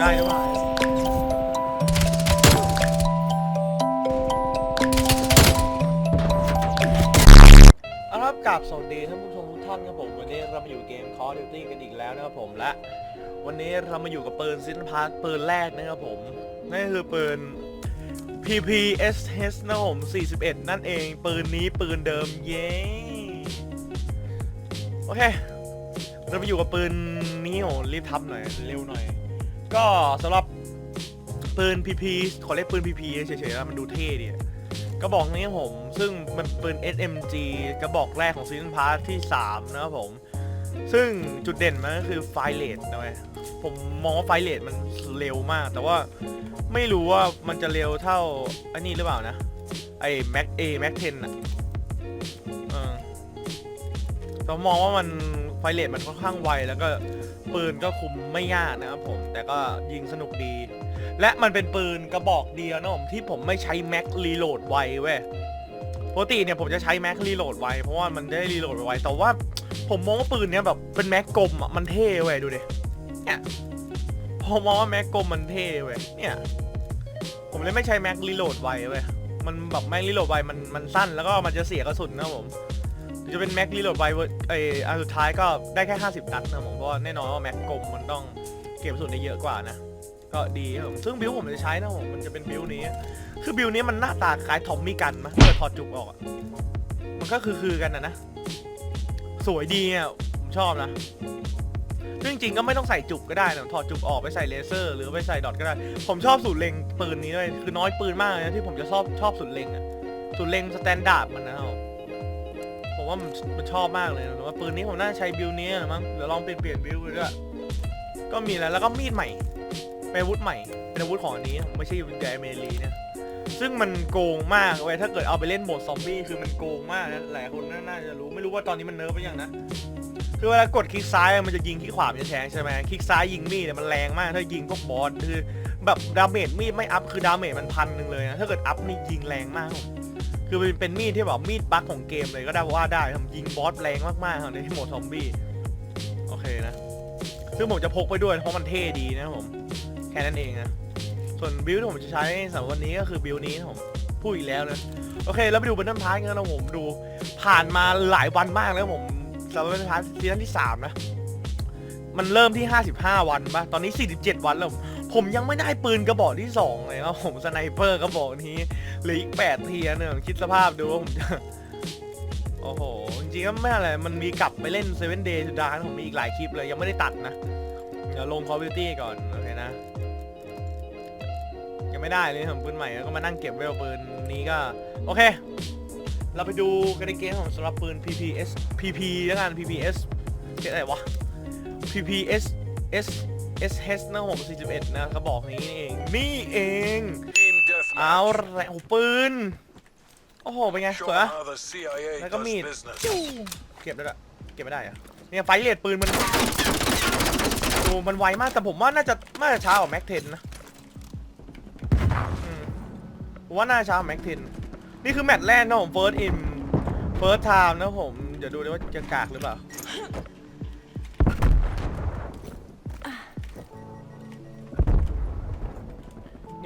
ได้หรือเปล่าเอาละครับกราบสวัสดีท่านผู้ชมทุกท่านครับผม วันนี้เรามาอยู่เกม Call of Duty กันอีกแล้วนะครับผมและวันนี้เรามาอยู่กับปืนซินพาร์ปืนแรกนะครับผมนั่นคือปืน PPSH นะครับผม41 นั่นเอง ปืนนี้ปืนเดิมเย้โอเคเราไปอยู่กับปืนนี้โหรีบทำหน่อย เร็วหน่อย ก็สำหรับปืน PP ขอเรียกปืน PP เฉยๆแล้วมันดูเท่ดีอะกระบอกนี้ผม ซึ่งมันปืน SMG กระบอกแรกของซีซันพาร์ทที่ 3 นะครับผม ซึ่งจุดเด่นมันก็คือไฟเลทนะเว้ยผมมองว่าไฟเลทมันเร็วมาก แต่ว่าไม่รู้ว่ามันจะเร็วเท่าอันนี้หรือเปล่านะ ไอ้แม็กเอแม็กเทนอะเออแต่มองว่ามันไฟเลทมันค่อนข้างไวแล้วก็ ปืนก็คุมไม่ยากนะครับผม แต่ก็ยิงสนุกดี และมันเป็นปืนกระบอกเดียวนะผมที่ผมไม่ใช้แม็กรีโหลดไวเว้ยปกติเนี่ยผมจะใช้แม็กรีโหลดไวเพราะว่ามันได้รีโหลดไวแต่ว่าผมมองว่าปืนเนี้ยแบบเป็นแม็กกลมอะมันเท่เว้ยดูดิเนี่ยผมมองว่าแม็กกลมมันเท่เว้ยเนี่ยผมเลยไม่ใช้แม็กรีโหลดไวเว้ยมันแบบแม็กรีโหลดไวมันมันสั้นแล้วก็มันจะเสียกระสุนนะผม จะเป็นแม็กรีโหลดไวเว้ยไออันสุดท้ายก็ได้แค่ 50 นัดนะผมเพราะว่าแน่นอนว่าแม็กกลมมันต้องเก็บกระสุนได้เยอะกว่านะ ก็ดีครับผมซึ่งบิวผมจะใช้นะผมมันจะเป็นบิวนี้ คือบิวนี้มันหน้าตาคล้ายทอมมี่กันมะเมื่อถอดจุกออกอะมันก็คือคือกันนะนะ สวยดีอะผมชอบนะซึ่งจริงๆก็ไม่ต้องใส่จุกก็ได้นะถอดจุกออกไปใส่เลเซอร์ หรือไปใส่ดอทก็ได้ ผมชอบสูตรเล็งปืนนี้ด้วยคือน้อยปืนมากเลยนะที่ผมจะชอบชอบสูตรเล็งอะสูตรเล็งสแตนดาร์ดมันนะครับ ผมว่ามันมันชอบมากเลยนะแต่ว่าปืนนี้ผมน่าใช้บิวนี้นะมั้งเดี๋ยวลองเปลี่ยนเปลี่ยนบิวไปด้วยก็มีแล้วแล้วก็มีดใหม่ เป็นอาวุธใหม่ เป็นอาวุธของอันนี้ไม่ใช่ยาเมลีเนี่ยซึ่งมันโกงมากเว้ยถ้าเกิดเอาไปเล่นโหมดซอมบี้คือมันโกงมากนะหลายคนน่าจะรู้ไม่รู้ว่าตอนนี้มันเนิร์ฟไปยังนะคือเวลากดคลิกซ้ายมันจะยิงคลิกขวามันจะแทงใช่ไหมคลิกซ้ายยิงมีดเนี่ยมันแรงมากถ้ายิงพวกบอสคือแบบดาเมจมีดไม่อัพคือดาเมจมันพันหนึ่งเลยนะถ้าเกิดอัพนี่ยิงแรงมาก คือมันเป็นมีดที่แบบมีดบั๊กของเกมเลยก็ได้ว่าได้ทำยิงบอสแรงมากๆในโหมดซอมบี้โอเคนะ ซึ่งผมจะพกไปด้วยเพราะมันเท่ดีนะผม แค่นั้นเองนะ ส่วนบิลที่ผมจะใช้สำหรับวันนี้ก็คือบิลนี้นะผมพูดอีกแล้วนะ โอเค แล้วไปดูบันทัมพาร์ทกันนะผมดูผ่านมาหลายวันมากแล้วผมสำหรับบันทัมพาร์ทซีซั่นที่ 3 นะ มันเริ่มที่ 55 วันปะตอนนี้ 47 วันแล้วผม ผมยังไม่ได้ปืนกระบอกที่2เลยครับผมสไนเปอร์กระบอกนี้เหลืออีก8เทียเนี่ยคิดสภาพดูว่าผมจะโอ้โห จริงๆก็ไม่อะไรมันมีกลับไปเล่น7 Day to Die ผมมีอีกหลายคลิปเลยยังไม่ได้ตัดนะ เดี๋ยวลง Call of Duty ก่อน โอเคนะ ยังไม่ได้เลยผมปืนใหม่แล้วก็มานั่งเก็บเวลปืนนี้ก็ โอเค เราไปดูกันในเกมของสำหรับปืน PPS PP แล้วกัน PPS เรียกอะไรวะ PPS S SH นะผม41 นะกระบอกนี้นี่เอง นี่เอง Team เอา Deathmatch. ละโอ้ปืน โอ้โห เป็นไง Show สวย 'em อะ how the CIA แล้วก็ does มีด business. จิ้วเก็บได้ละเก็บไม่ได้เหรอะเนี่ยไฟเลดปืนมันดูมันไวมาก แต่ผมว่าน่าจะน่าจะช้ากว่าแม็กเทนนะอืมผมว่าน่าจะช้ากว่าแม็กเทนนี่คือแมตช์แรกนะผม first in first time นะผม เดี๋ยวดูดิว่าจะกากหรือเปล่า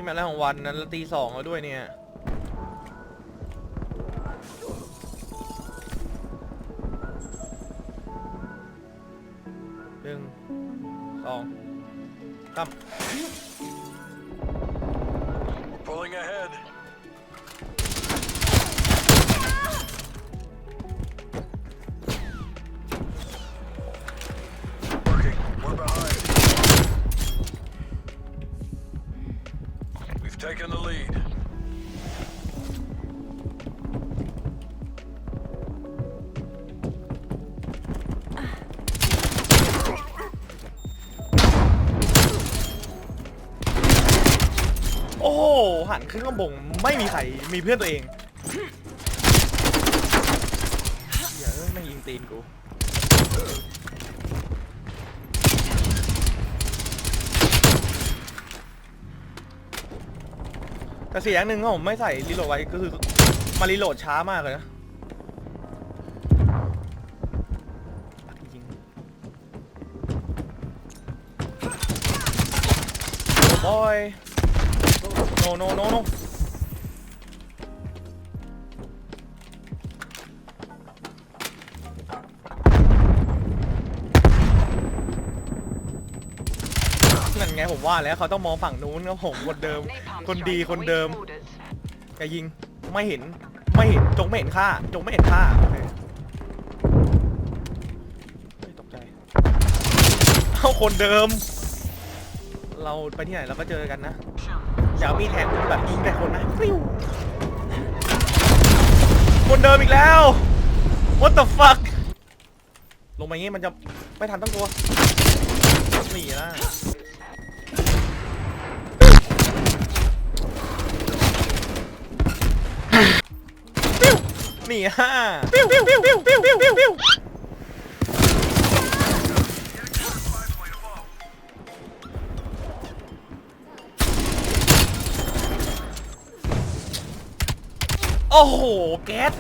แมตช์แรกของวันนั้นแล้วตีสองแล้วด้วยเนี่ย หันขึ้นข้างบงไม่มีใครมีเพื่อนตัวเองเหี้ยเอะไม่ยิงตีนกูแต่เสียอย่างหนึ่งถ้าผมไม่ใส่รีโหลดไว้ก็คือมารีโหลดช้ามากเลยนะยิงบอย no no no no นั่นไงผมว่าแล้วเขาต้องมองฝั่งนู้นครับผมคนเดิม คนดีคนเดิมอย่ายิงไม่เห็นไม่เห็นจงไม่เห็นค่าจงไม่เห็นค่าโอเคตกใจเอาคนเดิม เราไปที่ไหนเราก็เจอกันนะ อย่าเอามีดแทงแบบยิงแต่คนนะฟิวคนเดิมอีกแล้ว what the fuck ลงมาอย่างงี้มันจะไม่ทันตั้งตัวหนีนะปิ้วหนีฮ่าปิ้วปิ้วปิ้วปิ้วปิ้วปิ้วปิ้ว โอ้โห แก๊ส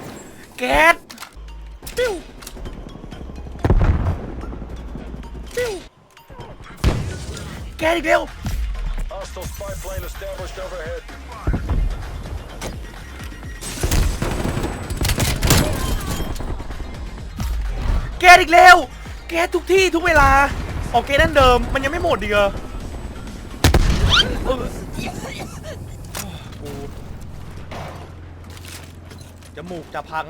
แก๊ส ปิ้ว ปิ้ว แก๊สอีกเร็ว Hostile spy plane established overhead. แก๊สอีกแล้ว แก๊สทุกที่ทุกเวลาออกแก๊สนั่นเดิม มันยังไม่หมดดีกเหรอเออกู จมูกจะพัง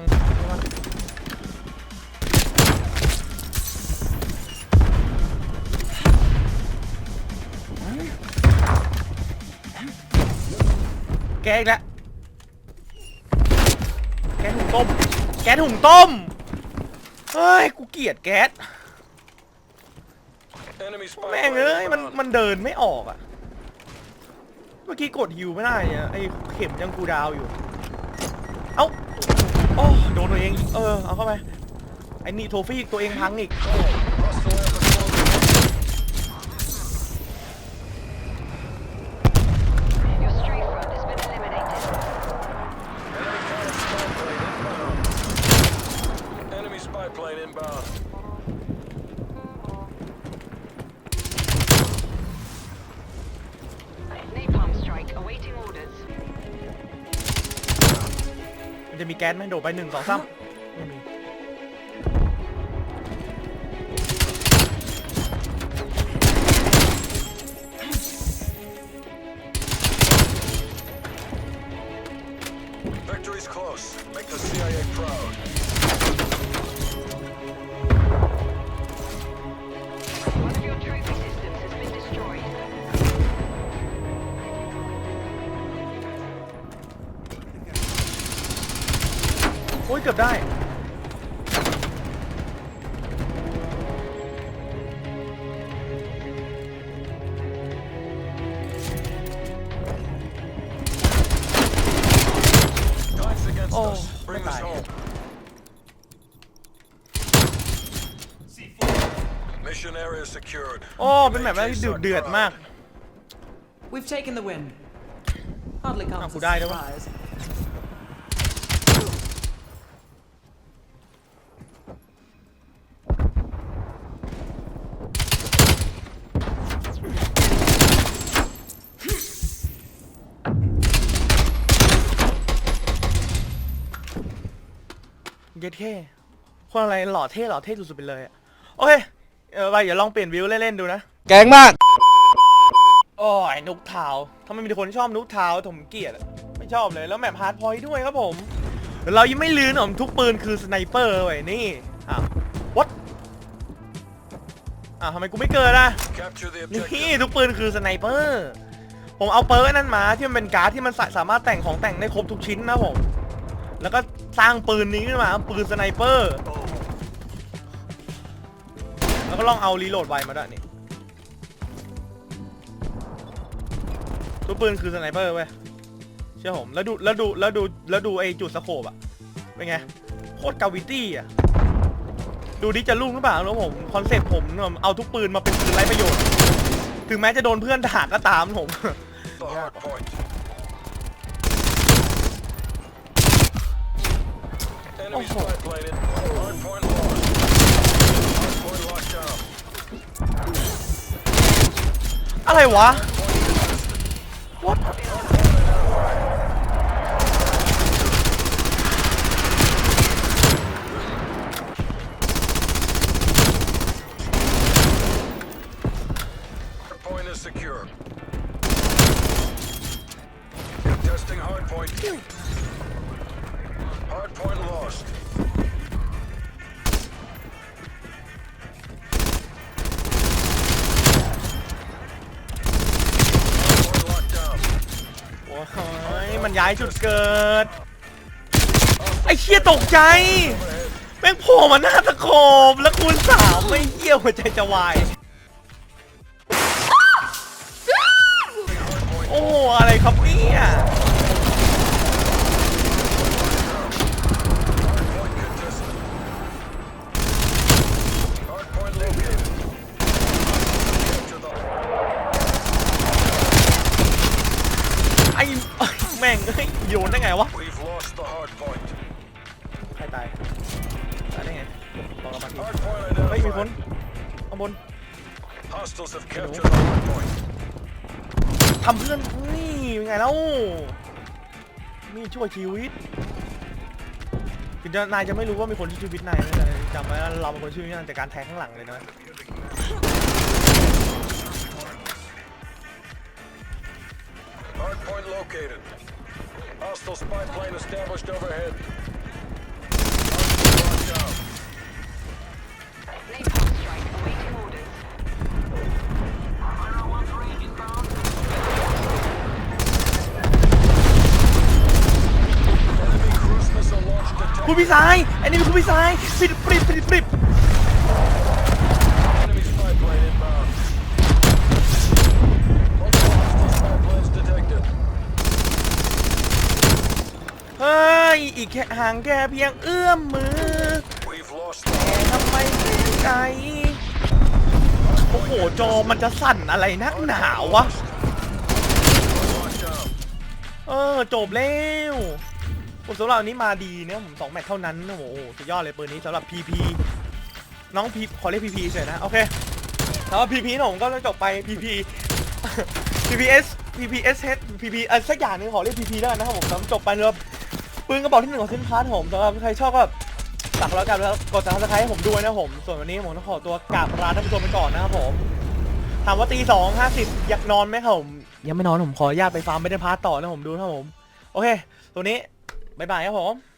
แก๊สอีกแล้วแก๊สหุงต้ม แก๊สหุงต้ม เฮ้ย กูเกลียดแก๊ส Enemy spy แม่ง plane เอ้ย มัน inbound. มันเดินไม่ออกอะเมื่อกี้กดฮิวไม่ได้อะไอ้เข็มยังกูดาวอยู่ เอ้า โดนตัวเองเออเอาเข้าไปไอ้นี่โทฟี่ตัวเองพังอีก มีแก๊สไหมโดดไปหนึ่งสองสามไม่มี Victory's close. Make the CIA proud. อ้ย เกือบได้ Time's against Oh, us. Bring us bye-bye. home. Mission area secured. โอ้ เป็นแบบที่ดุเดือดมาก We've taken the win. Hardly comes Ah, as could I a do it? surprise. เย็ดเท่คนอะไรหล่อเท่หล่อเท่สุดๆไปเลยอะโอเคเออไปเดี๋ยวลองเปลี่ยนวิวเล่นๆดูนะ แกงมาก โอ้ยนุกเท้าทำไมมีแต่คนชอบนุกเท้าผมเกลียดอะไม่ชอบเลยแล้วแมปฮาร์ดพอยต์ด้วยครับผม เรายังไม่ลืมผมทุกปืนคือสไนเปอร์เว้ยนี่อ้าว what อ้าวทำไมกูไม่เกิดอะ Capture the นี่ objective. ทุกปืนคือสไนเปอร์ ผมเอาเปิร์กนั้นมาที่มันเป็นการ์ดที่มันสาสามารถแต่งของแต่งได้ครบทุกชิ้นนะผม แล้วก็สร้างปืนนี้ขึ้นมาปืนสไนเปอร์ แล้วก็ลองเอารีโหลดไวมาด้วยนี่ทุกปืนคือสไนเปอร์เว้ยเชื่อผมแล้วดูแล้วดูแล้วดูแล้วดูไอ้จุดสโคบอะเป็นไงโคตรกาวิตี้อะดูดิจะรุ่งหรือเปล่าแล้วผมคอนเซ็ปต์ผมเนี่ยเอาทุกปืนมาเป็นปืนไร้ประโยชน์ ถึงแม้จะโดนเพื่อนด่าก็ตามผม Enemy Oh. spy plane in. Hard point lost. Hard point locked down. อะไรวะ Point what มันย้ายจุดเกิด ไอ้เชี่ยตกใจ แม่งโผล่มาหน้าตะโขบแล้วคูณสามไม่เยี่ยวหัวใจจะวาย โอ้ อะไรครับเนี่ย ทำเพื่อนนี่เป็นไงแล้วมีช่วยชีวิตถึงจะนายจะไม่รู้ว่ามีคนที่ชีวิตนายนะแต่จำไว้ว่าเราเป็นคนชีวิตนายจากการแทงข้างหลังเลยนะ Hardpoint located. Hostile spy plane established overhead. คุณพี่สายไอ้นี่เป็นคุณพี่สายปริบปริบปริบปริบ Enemy spy plane inbound. Multiple hostile spy planes detected. เฮ้ย อีกแค่ห่างแค่เพียงเอื้อมมือแต่ทำไมเสียใจโอ้โห จอมันจะสั่นอะไรนักหนาวะ เออ จบแล้ว ผมสำหรับอันนี้มาดีเนี่ยผมสองแมตช์เท่านั้นโอ้โหสุดยอดเลยปืนนี้สำหรับ PP น้องพีขอเรียก PP เฉยนะโอเคสำหรับ PP นะผมก็จะจบไป PP PPS PPS H PP เออสักอย่างหนึงขอเรียก PP แล้วกันนะครับผมสำหรับจบไปเลยปืนกระบอกที่หนึ่งของเซนพาร์ทผมสำหรับใครชอบก็ฝากแล้วกันแล้วกดซับสไครต์ให้ผมด้วยนะผม ส่วนวันนี้ผมต้องขอตัวกราบลาท่านผู้ชมไปก่อนนะครับผม ถามว่าตีสองห้าสิบอยากนอนไหมครับผม ยังไม่นอนผมขออนุญาตไปฟาร์มไม่ได้พาร์ตต่อนะผมดูนะครับผม โอเค ตัวนี้ บ๊ายบายครับผม